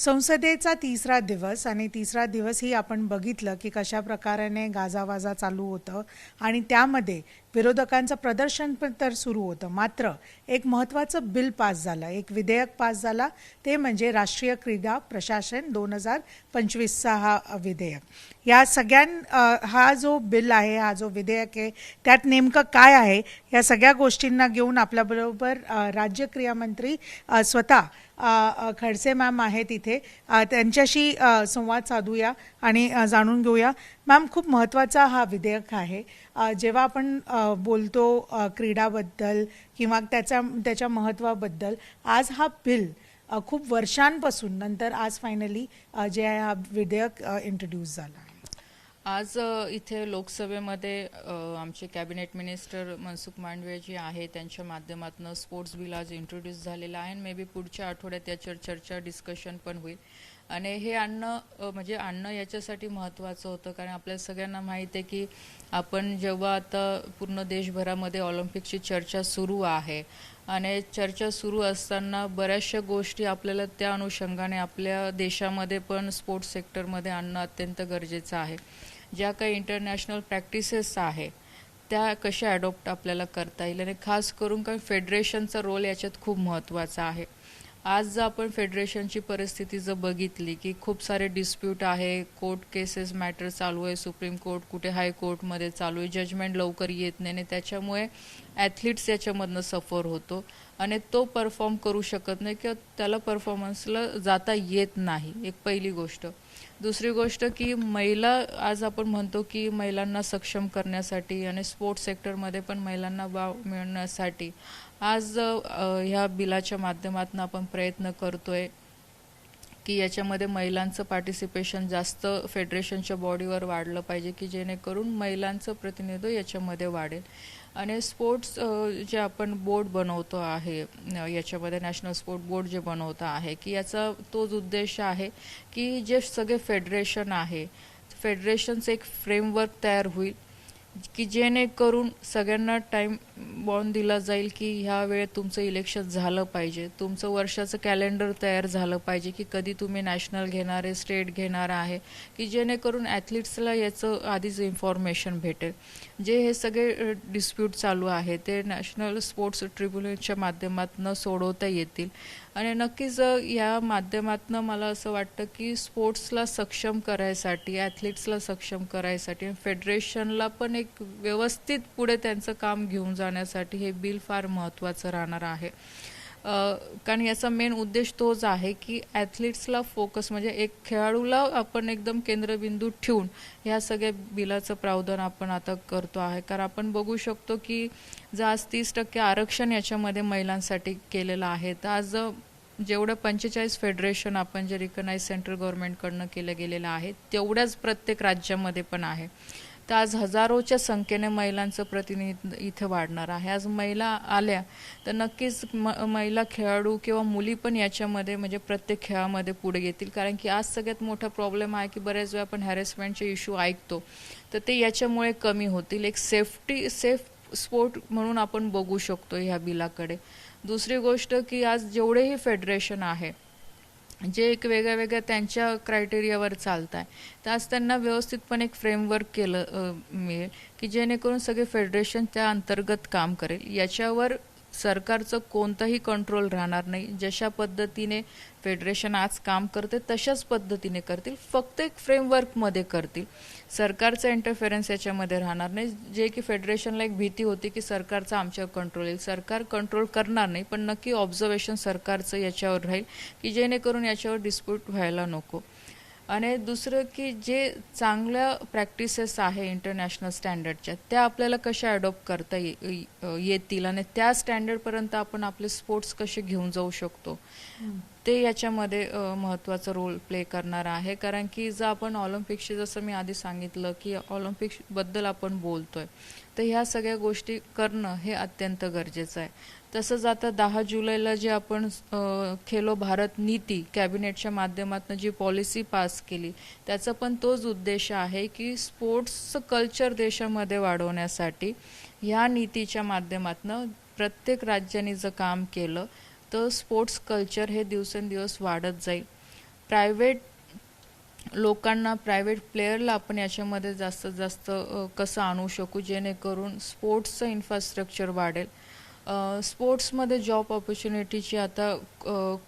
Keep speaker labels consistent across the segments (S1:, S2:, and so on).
S1: संसदेचा तिसरा दिवस आणि तिसरा दिवसही आपण बघितलं की कशा प्रकाराने गाजावाजा चालू होतं आणि त्यामध्ये विरोधकांचं प्रदर्शन पण तर सुरू होतं. मात्र एक महत्त्वाचं बिल पास झालं. एक विधेयक पास झाला. ते म्हणजे राष्ट्रीय क्रीडा प्रशासन दोन हजार पंचवीसचा हा विधेयक. या सगळ्यां हा जो बिल आहे हा जो विधेयक आहे त्यात नेमकं काय आहे या सगळ्या गोष्टींना घेऊन आपल्याबरोबर राज्य क्रियामंत्री स्वतः खडसे मॅम आहेत इथे. त्यांच्याशी संवाद साधूया आणि जाणून घेऊया. मॅम खूप महत्त्वाचा हा विधेयक आहे. जेव्हा आपण बोलतो क्रीडाबद्दल किंवा त्याच्या त्याच्या महत्त्वाबद्दल आज हा बिल खूप वर्षांपासून नंतर आज फायनली जे आहे हा विधेयक इंट्रोड्यूस झाला.
S2: आज इथे लोकसभेमध्ये आमचे कॅबिनेट मिनिस्टर मनसुख मांडवे जे आहे त्यांच्या माध्यमातून स्पोर्ट्स बिल आज इंट्रोड्यूस झालेलं आहे आणि मे बी पुढच्या आठवड्यात याच्यावर चर्चा डिस्कशन पण होईल. आणि हे आणणं म्हणजे आणणं याच्यासाठी महत्त्वाचं होतं कारण आपल्या सगळ्यांना माहीत आहे की आपण जेव्हा आता पूर्ण देशभरामध्ये ऑलिम्पिकची चर्चा सुरू आहे आणि चर्चा सुरू असताना बऱ्याचशा गोष्टी आपल्याला त्या अनुषंगाने आपल्या देशामध्ये पण स्पोर्ट्स सेक्टरमध्ये आणणं अत्यंत गरजेचं आहे. ज्या काही इंटरनॅशनल प्रॅक्टिसेस आहे त्या कशा ॲडॉप्ट आपल्याला करता येईल? आणि खास करून काही फेडरेशनचा रोल याच्यात खूप महत्त्वाचा आहे. आज जर आपण फेडरेशनची परिस्थिती जर बघितली की खूप सारे डिस्प्यूट आहे कोर्ट केसेस मॅटर चालू आहे सुप्रीम कोर्ट कुठे हायकोर्टमध्ये चालू आहे जजमेंट लवकर येत नाही आणि त्याच्यामुळे ॲथलीट्स याच्यामधनं सफर होतो. आणि तो परफॉर्म करू शकत नाही किंवा त्याला परफॉर्मन्सला जाता येत नाही. एक पहिली गोष्ट. दुसरी गोष्ट की महिला आज आपण म्हणतो की महिलांना सक्षम करण्यासाठी आणि स्पोर्ट्स सेक्टरमध्ये पण महिलांना वाव मिळण्यासाठी आज ह्या बिलाच्या माध्यमातून आपण प्रयत्न करतोय. की याच्यामध्ये महिलांचं पार्टिसिपेशन जास्त फेडरेशनच्या बॉडीवर वाढलं पाहिजे की जेणेकरून महिलांचं प्रतिनिधित्व याच्यामध्ये वाढेल. आणि स्पोर्ट्स जे आपण बोर्ड बनवतो आहे याच्यामध्ये नॅशनल स्पोर्ट बोर्ड जे बनवतं आहे की याचा तोच उद्देश आहे की जे सगळे फेडरेशन आहे फेडरेशनचं एक फ्रेमवर्क तयार होईल. की जेणेकरून सगळ्यांना टाईम बॉन्ड दिला जाईल की ह्या वेळेत तुमचं इलेक्शन झालं पाहिजे. तुमचं वर्षाचं कॅलेंडर तयार झालं पाहिजे की कधी तुम्ही नॅशनल घेणार आहे स्टेट घेणार आहे की जेणेकरून ॲथलीट्सला याचं आधीच इन्फॉर्मेशन भेटेल. जे हे सगळे डिस्प्यूट चालू आहे ते नॅशनल स्पोर्ट्स ट्रिब्युनलच्या माध्यमातून सोडवता येतील. आणि नक्कीच या माध्यमातून मला असं वाटतं की स्पोर्ट्सला सक्षम करायसाठी ॲथलीट्सला सक्षम करायसाठी आणि फेडरेशनला पण एक व्यवस्थित पुढे त्यांचं काम घेऊन जाण्यासाठी हे बिल फार महत्त्वाचं राहणार आहे. कारण याचा मेन उद्देश तोच आहे की ॲथलीट्सला फोकस म्हणजे एक खेळाडूला आपण एकदम केंद्रबिंदू ठेवून ह्या सगळ्या बिलाचं प्रावधान आपण आता करतो आहे. कारण आपण बघू शकतो की जर आज तीस टक्के आरक्षण याच्यामध्ये महिलांसाठी केलेलं आहे तर आज जेवढं पंचेचाळीस फेडरेशन आपण जे रिकनाईज सेंट्रल गव्हर्नमेंटकडनं केलं गेलेलं आहे तेवढ्याच प्रत्येक राज्यामध्ये पण आहे. तर आज हजारोच्या संख्येने महिलांचं प्रतिनिधित्व इथे वाढणार आहे. आज महिला आल्या तर नक्कीच म महिला खेळाडू किंवा मुली पण याच्यामध्ये म्हणजे प्रत्येक खेळामध्ये पुढे येतील. कारण की आज सगळ्यात मोठा प्रॉब्लेम आहे की बऱ्याच वेळा आपण हॅरेसमेंटचे इश्यू ऐकतो. तर ते याच्यामुळे कमी होतील. एक सेफ्टी सेफ स्पोर्ट म्हणून आपण बघू शकतो ह्या बिलाकडे. दुसरी गोष्ट की आज जेवढेही फेडरेशन आहे जे एक वेगळ्या वेगळ्या त्यांच्या क्रायटेरियावर चालत आहे तर आज त्यांना व्यवस्थितपणे एक फ्रेमवर्क केलं मिळेल की जेणेकरून सगळे फेडरेशन त्या अंतर्गत काम करेल. याच्यावर सरकारचं कोणतंही कंट्रोल राहणार नाही. जशा पद्धतीने फेडरेशन आज काम करते तशाच पद्धतीने करतील. फक्त एक फ्रेमवर्कमध्ये करतील. सरकारचं इंटरफेरन्स याच्यामध्ये राहणार नाही. जे की फेडरेशनला एक भीती होती की सरकारचा आमच्यावर कंट्रोल येईल. सरकार कंट्रोल करणार नाही पण नक्की ऑब्झर्वेशन सरकारचं याच्यावर राहील की जेणेकरून याच्यावर डिस्प्यूट व्हायला नको. आणि दुसरं की जे चांगल्या प्रॅक्टिसेस आहे इंटरनॅशनल स्टँडर्डच्या त्या आपल्याला कशा अडॉप्ट करता येतील? आणि त्या स्टँडर्डपर्यंत आपण आपले स्पोर्ट्स कसे घेऊन जाऊ शकतो? ते याच्यामध्ये महत्त्वाचा रोल प्ले करणार आहे. कारण की जर आपण ऑलिम्पिकशी जसं मी आधी सांगितलं की ऑलिम्पिकबद्दल आपण बोलतोय. तर ह्या सगळ्या गोष्टी करणं हे अत्यंत गरजेचं आहे. तसंच आता दहा जुलैला जे आपण खेलो भारत नीती कॅबिनेटच्या माध्यमातून जी पॉलिसी पास केली त्याचा पण तोच उद्देश आहे की स्पोर्ट्सचं कल्चर देशामध्ये वाढवण्यासाठी ह्या नीतीच्या माध्यमातून प्रत्येक राज्याने जर काम केलं तर स्पोर्ट्स कल्चर हे दिवसेंदिवस वाढत जाईल. प्रायव्हेट लोकांना प्रायव्हेट प्लेयरला आपण याच्यामध्ये जास्तीत जास्त कसं आणू शकू जेणेकरून स्पोर्ट्सचं इन्फ्रास्ट्रक्चर वाढेल. स्पोर्ट्समध्ये जॉब ऑपॉर्च्युनिटीची आता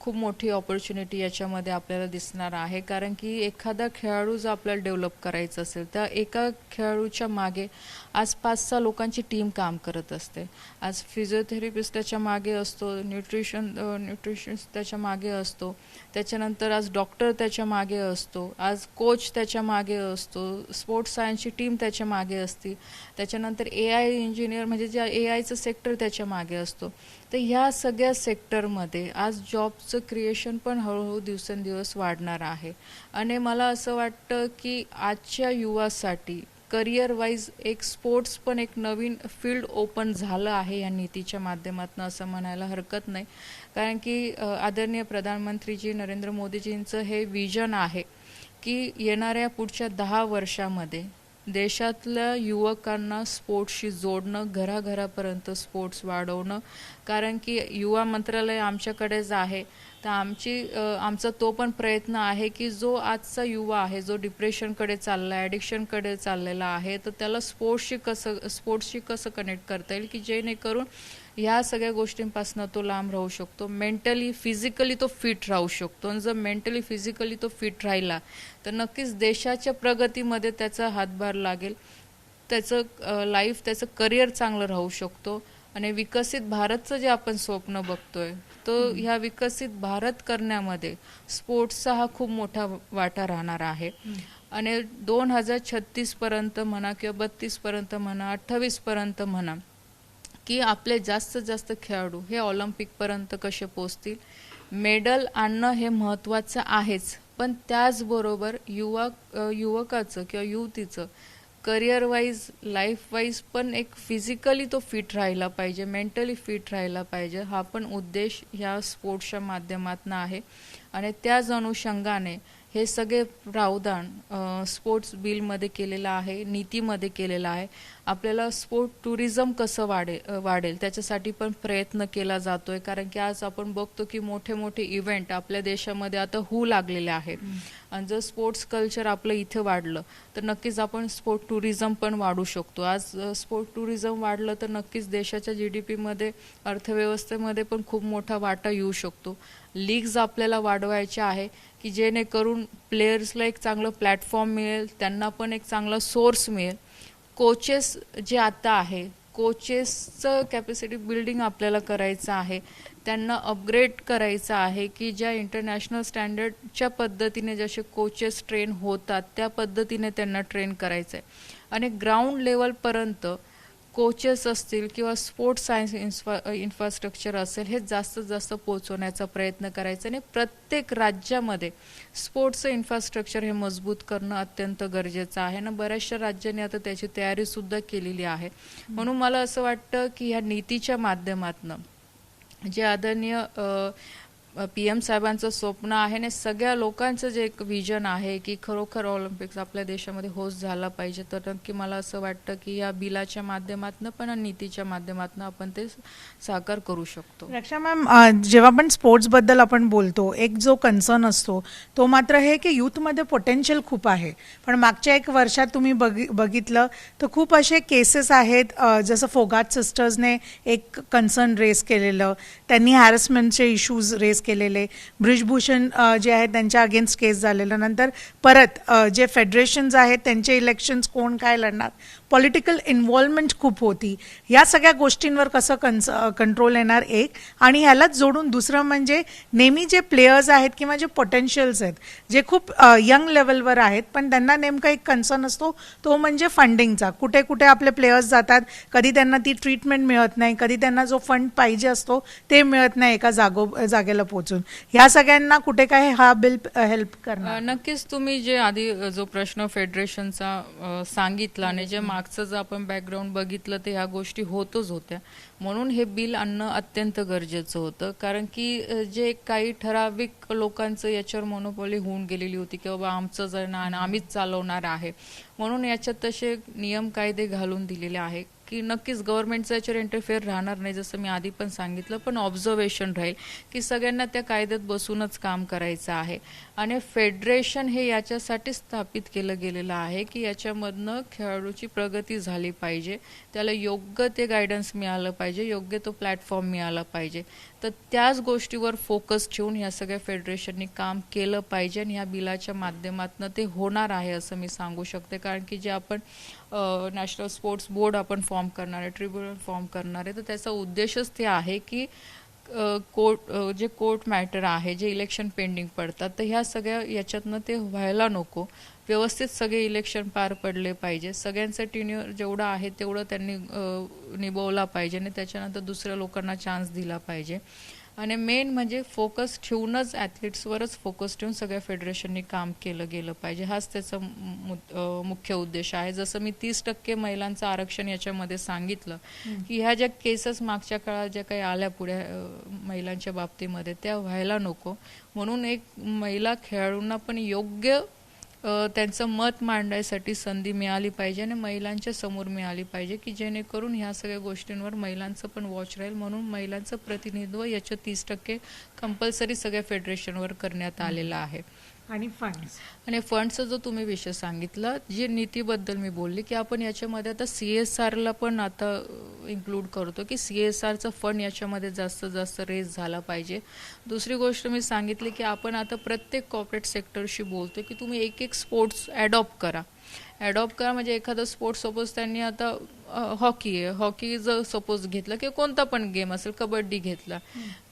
S2: खूप मोठी ऑपॉर्च्युनिटी याच्यामध्ये आपल्याला दिसणार आहे. कारण की एखादा खेळाडू जर आपल्याला डेव्हलप करायचा असेल तर एका खेळाडूच्या मागे आज पाच सहा लोकांची टीम काम करत असते. आज फिजिओथेरपिस्ट त्याच्यामागे असतो न्यूट्रिशन न्यूट्रिशन्स त्याच्यामागे असतो. त्याच्यानंतर आज डॉक्टर त्याच्यामागे असतो. आज कोच त्याच्यामागे असतो. स्पोर्ट्स सायन्सची टीम त्याच्यामागे असते. त्याच्यानंतर ए आय इंजिनियर म्हणजे ज्या ए आयचं सेक्टर त्याच्यामागे मागे असतो. तर ह्या सगळ्या सेक्टरमध्ये आज जॉबचं क्रिएशन पण हळूहळू दिवसेंदिवस वाढणार आहे. आणि मला असं वाटतं की आजच्या युवासाठी करिअर वाईज एक स्पोर्ट्स पण एक नवीन फील्ड ओपन झालं आहे या नीतीच्या माध्यमातून असं म्हणायला हरकत नाही. कारण की आदरणीय प्रधानमंत्रीजी नरेंद्र मोदीजींचं हे विजन आहे की येणाऱ्या पुढच्या दहा वर्षामध्ये देशातल्या युवकांना स्पोर्ट्सशी जोडणं घराघरापर्यंत स्पोर्ट्स वाढवणं. कारण की युवा मंत्रालय आमच्याकडेच आहे. तर आमची आमचा तो पण प्रयत्न आहे की जो आजचा युवा आहे जो डिप्रेशनकडे चालला आहे ॲडिक्शनकडे चाललेला आहे तर त्याला स्पोर्ट्सशी कसं स्पोर्ट्सशी कसं कनेक्ट करता येईल की जेणेकरून ह्या सगळ्या गोष्टींपासून तो लांब राहू शकतो. मेंटली फिजिकली तो फिट राहू शकतो. आणि जर मेंटली फिजिकली तो फिट राहिला तर नक्कीच देशाच्या प्रगतीमध्ये त्याचा हातभार लागेल. त्याचं लाईफ त्याचं करिअर चांगलं राहू शकतो. आणि विकसित भारतचं जे आपण स्वप्न बघतोय तो ह्या विकसित भारत करण्यामध्ये स्पोर्ट्सचा हा खूप मोठा वाटा राहणार आहे. आणि दोन हजार छत्तीसपर्यंत म्हणा किंवा बत्तीसपर्यंत म्हणा अठ्ठावीसपर्यंत म्हणा की आपले जास्तीत जास्त खेळाडू हे ऑलिम्पिकपर्यंत कसे पोचतील मेडल आणणं हे महत्त्वाचं आहेच पण त्याचबरोबर युवा युवकाचं किंवा युवतीचं करिअर वाईज लाईफ वाईज पण एक फिजिकली तो फिट राहिला पाहिजे मेंटली फिट राहिला पाहिजे. हा पण उद्देश ह्या स्पोर्ट्सच्या माध्यमातून आहे. आणि त्याच अनुषंगाने हे सगळे प्रावधान स्पोर्ट्स बिलमध्ये केलेलं आहे नीतीमध्ये केलेलं आहे. आपल्याला स्पोर्ट टुरिझम कसं वाढेल अ, वाढेल त्याच्यासाठी पण प्रयत्न केला जातोय. कारण की आज आपण बघतो की मोठे मोठे इव्हेंट आपल्या देशामध्ये आता होऊ लागलेले आहेत. आणि जर स्पोर्ट्स कल्चर आपलं इथे वाढलं तर नक्कीच आपण स्पोर्ट टुरिझम पण वाढू शकतो. आज स्पोर्ट टुरिझम वाढलं तर नक्कीच देशाच्या जी डी पीमध्ये अर्थव्यवस्थेमध्ये पण खूप मोठा वाटा येऊ शकतो. लीग्स आपल्याला वाढवायच्या आहे की जेणेकरून प्लेयर्सला एक चांगलं प्लॅटफॉर्म मिळेल त्यांना पण एक चांगला सोर्स मिळेल. कोचेस जे आता आहे कोचेसचं कॅपॅसिटी बिल्डिंग आपल्याला करायचं आहे त्यांना अपग्रेड करायचं आहे की ज्या इंटरनॅशनल स्टँडर्डच्या पद्धतीने जसे कोचेस ट्रेन होतात त्या पद्धतीने त्यांना ट्रेन करायचं आहे आणि ग्राउंड लेवलपर्यंत कोचेस असतील किंवा स्पोर्ट्स सायन्स इन्फ्रा इन्फ्रास्ट्रक्चर असेल हे जास्तीत जास्त पोहोचवण्याचा प्रयत्न करायचा आणि प्रत्येक राज्यामध्ये स्पोर्ट्सचं इन्फ्रास्ट्रक्चर हे मजबूत करणं अत्यंत गरजेचं आहे. ना बऱ्याचशा राज्यांनी आता त्याची तयारीसुद्धा केलेली आहे. म्हणून मला असं वाटतं की ह्या नीतीच्या माध्यमातनं जे आदरणीय पी एम साहेबांचं स्वप्न आहे आणि सगळ्या लोकांचं जे एक विजन आहे की खरोखर ऑलिम्पिक्स आपल्या देशामध्ये होस्ट झाला पाहिजे तर नक्की मला असं वाटतं की या बिलाच्या माध्यमातून पण नीतीच्या माध्यमातून आपण ते साकार करू शकतो.
S1: रक्षा मॅम जेव्हा पण स्पोर्ट्सबद्दल आपण बोलतो एक जो कन्सर्न असतो तो मात्र हे की यूथमध्ये पोटेन्शियल खूप आहे. पण मागच्या एक वर्षात तुम्ही बघि बघितलं तर खूप असे केसेस आहेत जसं फोगाट सिस्टर्सने एक कन्सर्न रेस केलेलं त्यांनी हॅरसमेंटचे इश्यूज रेस केलेले. ब्रिजभूषण जे आहेत त्यांच्या अगेन्स्ट केस झालेलं. नंतर परत जे फेडरेशन्स आहेत त्यांचे इलेक्शन्स कोण काय लढणार? पॉलिटिकल इन्व्हॉल्वमेंट खूप होती. या सगळ्या गोष्टींवर कसं कन्स कंट्रोल येणार? एक. आणि ह्यालाच जोडून दुसरं म्हणजे नेहमी जे प्लेयर्स आहेत किंवा जे पोटेन्शियल्स आहेत जे खूप यंग लेवलवर आहेत पण त्यांना नेमका एक कन्सर्न असतो तो म्हणजे फंडिंगचा कुठे कुठे आपले प्लेयर्स जातात कधी त्यांना ती ट्रीटमेंट मिळत नाही कधी त्यांना जो फंड पाहिजे असतो ते मिळत नाही एका जागो जागेला पोहोचून. ह्या सगळ्यांना कुठे काय हा बिल हेल्प करणार?
S2: नक्कीच तुम्ही जे आधी जो प्रश्न फेडरेशनचा सांगितला आणि जे मागचं जर आपण बॅकग्राऊंड बघितलं तर ह्या गोष्टी होतच होत्या. म्हणून हे बिल आणणं अत्यंत गरजेचं होतं. कारण की जे काही ठराविक लोकांचं याच्यावर मोनोपॉली होऊन गेलेली होती की बाबा आमचं जर ना आम्हीच चालवणार आहे. म्हणून याच्यात तसे नियम कायदे घालून दिलेले आहे की नक्कीच गव्हर्नमेंटचं याच्यावर इंटरफेअर राहणार नाही जसं मी आधी पण सांगितलं पण ऑब्झर्वेशन राहील की सगळ्यांना त्या कायद्यात बसूनच काम करायचं आहे. आणि फेडरेशन हे याच्यासाठी स्थापित केलं गेलेलं आहे की याच्यामधनं खेळाडूची प्रगती झाली पाहिजे. त्याला योग्य ते गायडन्स मिळालं पाहिजे योग्य तो प्लॅटफॉर्म मिळाला पाहिजे. तर त्याच गोष्टीवर फोकस ठेवून ह्या सगळ्या फेडरेशननी काम केलं पाहिजे आणि ह्या बिलाच्या माध्यमातून ते होणार आहे असं मी सांगू शकते. कारण की जे आपण नॅशनल स्पोर्ट्स बोर्ड आपण फॉर्म करणार आहे ट्रिब्युनल फॉर्म करणार आहे तर त्याचा उद्देशच ते आहे की कोर्ट जे कोर्ट मॅटर आहे जे इलेक्शन पेंडिंग पडतात तर ह्या सगळ्या याच्यातनं ते व्हायला नको. व्यवस्थित सगळे इलेक्शन पार पडले पाहिजे. सगळ्यांचं टिन्यूर जेवढं आहे तेवढं त्यांनी निभवला पाहिजे आणि त्याच्यानंतर दुसऱ्या लोकांना चान्स दिला पाहिजे. आणि मेन म्हणजे फोकस ठेवूनच ॲथलीट्सवरच फोकस ठेवून सगळ्या फेडरेशननी काम केलं गेलं पाहिजे. हाच त्याचा मुख्य उद्देश आहे. जसं मी तीस टक्के महिलांचं आरक्षण याच्यामध्ये सांगितलं की ह्या ज्या केसेस मागच्या काळात ज्या काही आल्या पुढे महिलांच्या बाबतीमध्ये त्या व्हायला नको. म्हणून एक महिला खेळाडूंना पण योग्य त्यांचं मत मांडायसाठी संधी मिळाली पाहिजे आणि महिलांच्या समोर मिळाली पाहिजे की जेणेकरून ह्या सगळ्या गोष्टींवर महिलांचं पण वॉच राहील म्हणून महिलांचं प्रतिनिधित्व याच्या तीस टक्के कंपल्सरी सगळ्या फेडरेशनवर करण्यात आलेलं आहे.
S1: आणि फंड्स
S2: आणि फंडचा जो तुम्ही विषय सांगितला जे नीतीबद्दल मी बोलली की आपण याच्यामध्ये आता सी एस आरला पण आता इन्क्लूड करतो की सी एस आरचं फंड याच्यामध्ये जास्त जास्त रेज झाला पाहिजे. दुसरी गोष्ट मी सांगितली की आपण आता प्रत्येक कॉर्पोरेट सेक्टरशी बोलतो की तुम्ही एक एक स्पोर्ट्स ॲडॉप्ट करा. ॲडॉप्ट करा म्हणजे एखादं स्पोर्ट्स सपोज त्यांनी आता हॉकी आहे. हॉकी जर सपोज घेतलं किंवा कोणता पण गेम असेल कबड्डी घेतला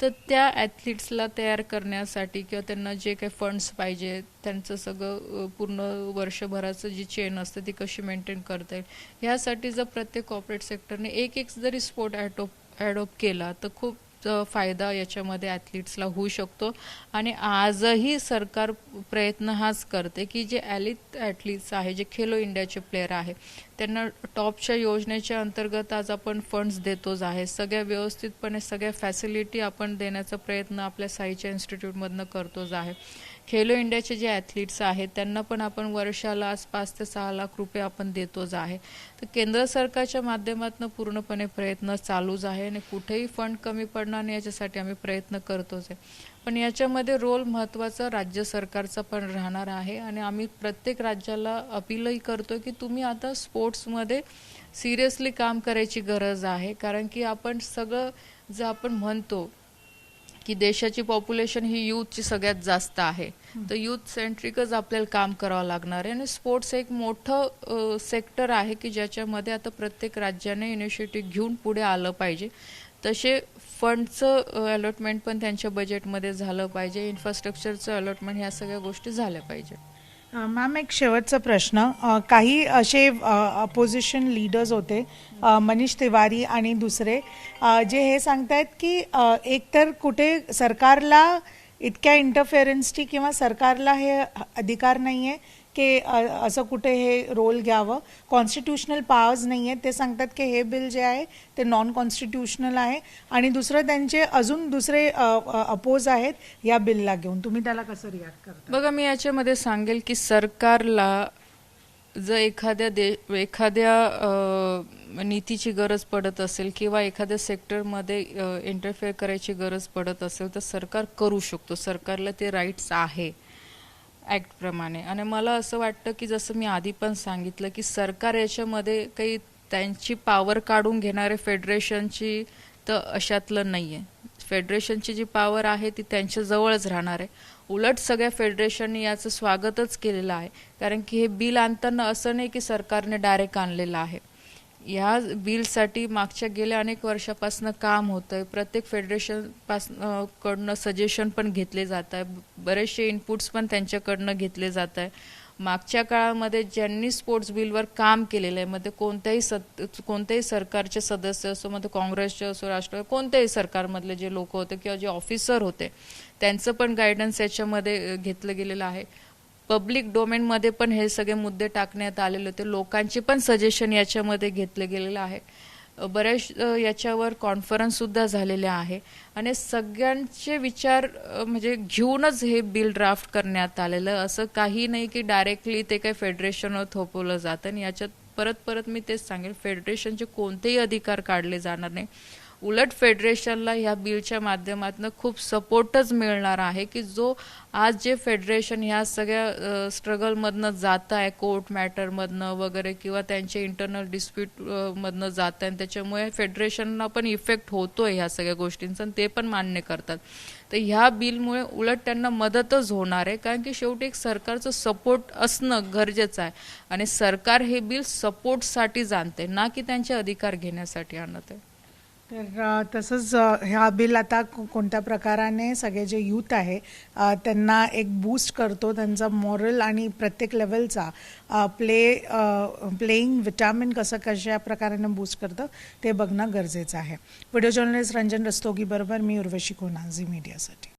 S2: तर त्या ॲथलीट्सला तयार करण्यासाठी किंवा त्यांना जे काही फंड्स पाहिजे त्यांचं सगळं पूर्ण वर्षभराचं जी चेन असते ती कशी मेंटेन करता येईल? ह्यासाठी जर प्रत्येक कॉर्पोरेट सेक्टरने एक एक जरी स्पोर्ट ॲटोप ॲडॉप्ट केला तर खूप फायदा याच्यामध्ये ॲथलीट्सला होऊ शकतो. आणि आजही सरकार प्रयत्न हाच करते की जे ॲलिट ॲथलीट्स आहे जे खेलो इंडियाचे प्लेयर आहे त्यांना टॉपच्या योजनेच्या अंतर्गत आज आपण फंड्स देतोच आहे. सगळ्या व्यवस्थितपणे सगळ्या फॅसिलिटी आपण देण्याचा प्रयत्न आपल्या साईच्या इन्स्टिट्यूटमधनं करतोच आहे. खेलो इंडियाचे जे ॲथलीट्स आहेत त्यांना पण आपण वर्षाला आज पाच ते सहा लाख रुपये आपण देतोच आहे. तर केंद्र सरकारच्या माध्यमातून पूर्णपणे प्रयत्न चालूच आहे आणि कुठेही फंड कमी पडणार नाही याच्यासाठी आम्ही प्रयत्न करतोच आहे. पण याच्यामध्ये रोल महत्त्वाचा राज्य सरकारचा पण राहणार आहे आणि आम्ही प्रत्येक राज्याला अपीलही करतो की तुम्ही आता स्पोर्ट्समध्ये सिरियसली काम करायची गरज आहे. कारण की आपण सगळं जर आपण म्हणतो की देशाची पॉप्युलेशन ही यूथची सगळ्यात जास्त आहे. तर यूथ सेंट्रिकच आपल्याला काम करावं लागणार आहे. आणि स्पोर्ट्स एक मोठं सेक्टर आहे की ज्याच्यामध्ये आता प्रत्येक राज्याने इनिशिएटिव्ह घेऊन पुढे आलं पाहिजे. तसे फंडचं अलॉटमेंट पण त्यांच्या बजेटमध्ये झालं पाहिजे. इन्फ्रास्ट्रक्चरचं अलॉटमेंट ह्या सगळ्या गोष्टी झाल्या पाहिजे
S1: मॅम एक शेवटचा प्रश्न. काही असे अपोजिशन लीडर्स होते मनीष तिवारी आणि दुसरे जे हे सांगतायत की एकतर कुठे सरकारला इतक्या इंटरफेरन्सची किंवा सरकारला हे अधिकार नाही आहे की असं कुठे हे रोल घ्यावं. कॉन्स्टिट्युशनल पॉवर्स नाही आहेत ते सांगतात की हे बिल जे आहे ते नॉन कॉन्स्टिट्युशनल आहे. आणि दुसरं त्यांचे अजून दुसरे अपोज आहेत या बिलला घेऊन. तुम्ही त्याला कसं रिॲक्ट करता?
S2: बघा मी याच्यामध्ये सांगेल की सरकारला जर एखाद्या दे एखाद्या नीतीची गरज पडत असेल किंवा एखाद्या सेक्टरमध्ये इंटरफेअर करायची गरज पडत असेल तर सरकार करू शकतो. सरकारला ते राईट्स आहे. ॲक्टप्रमाणे आणि मला असं वाटतं की जसं मी आधी पण सांगितलं की सरकार याच्यामध्ये काही त्यांची पावर काढून घेणारे फेडरेशनची तर अशातलं नाही आहे फेडरेशनची जी पावर आहे ती त्यांच्याजवळच राहणार आहे. उलट सगळ्या फेडरेशननी याचं स्वागतच केलेलं आहे. कारण की हे बिल आणताना असं नाही की सरकारने डायरेक्ट आणलेलं आहे. ह्या बिलसाठी मागच्या गेल्या अनेक वर्षापासून काम होतं आहे प्रत्येक फेडरेशनपासून कडनं सजेशन पण घेतले जात आहे बरेचसे इनपुट्स पण त्यांच्याकडनं घेतले जात आहे मागच्या काळामध्ये ज्यांनी स्पोर्ट्स बिलवर काम केलेलं आहे मध्ये कोणत्याही सत कोणत्याही सरकारचे सदस्य असो मध्ये काँग्रेसचे असो राष्ट्र कोणत्याही सरकारमधले जे लोक होते किंवा जे ऑफिसर होते त्यांचं पण गायडन्स याच्यामध्ये घेतलं गेलेलं आहे. पब्लिक डोमेनमध्ये पण हे सगळे मुद्दे टाकण्यात आलेले होते. लोकांचे पण सजेशन याच्यामध्ये घेतले गेलेलं आहे. बऱ्याच याच्यावर कॉन्फरन्ससुद्धा झालेले आहे. आणि सगळ्यांचे विचार म्हणजे घेऊनच हे बिल ड्राफ्ट करण्यात आलेलं. असं काही नाही की डायरेक्टली ते काही फेडरेशनवर थोपवलं जातं. आणि याच्यात परत परत मी तेच सांगेन फेडरेशनचे कोणतेही अधिकार काढले जाणार नाही. उलट फेडरेशनला ह्या बिलच्या माध्यमातून खूप सपोर्टच मिळणार आहे की जो आज जे फेडरेशन ह्या सगळ्या स्ट्रगलमधनं जात आहे कोर्ट मॅटरमधनं वगैरे किंवा त्यांचे इंटरनल डिस्प्यूटमधनं जात आहे आणि त्याच्यामुळे फेडरेशनला पण इफेक्ट होतो आहे ह्या सगळ्या गोष्टींचा आणि ते पण मान्य करतात. तर ह्या बिलमुळे उलट त्यांना मदतच होणार आहे कारण की शेवटी एक सरकारचं सपोर्ट असणं गरजेचं आहे. आणि सरकार हे बिल सपोर्टसाठी जाणते ना की त्यांचे अधिकार घेण्यासाठी आणत आहे.
S1: तर तसंच ह्या बिल आता कोणत्या प्रकाराने सगळे जे यूथ आहे त्यांना एक बूस्ट करतो त्यांचा मॉरल आणि प्रत्येक लेवलचा प्ले प्लेईंग विटॅमिन कसं कशा प्रकाराने बूस्ट करतं ते बघणं गरजेचं आहे. व्हिडिओ जर्नलिस्ट रंजन रस्तोगी बरोबर? मी उर्वशी कोनाझी मीडियासाठी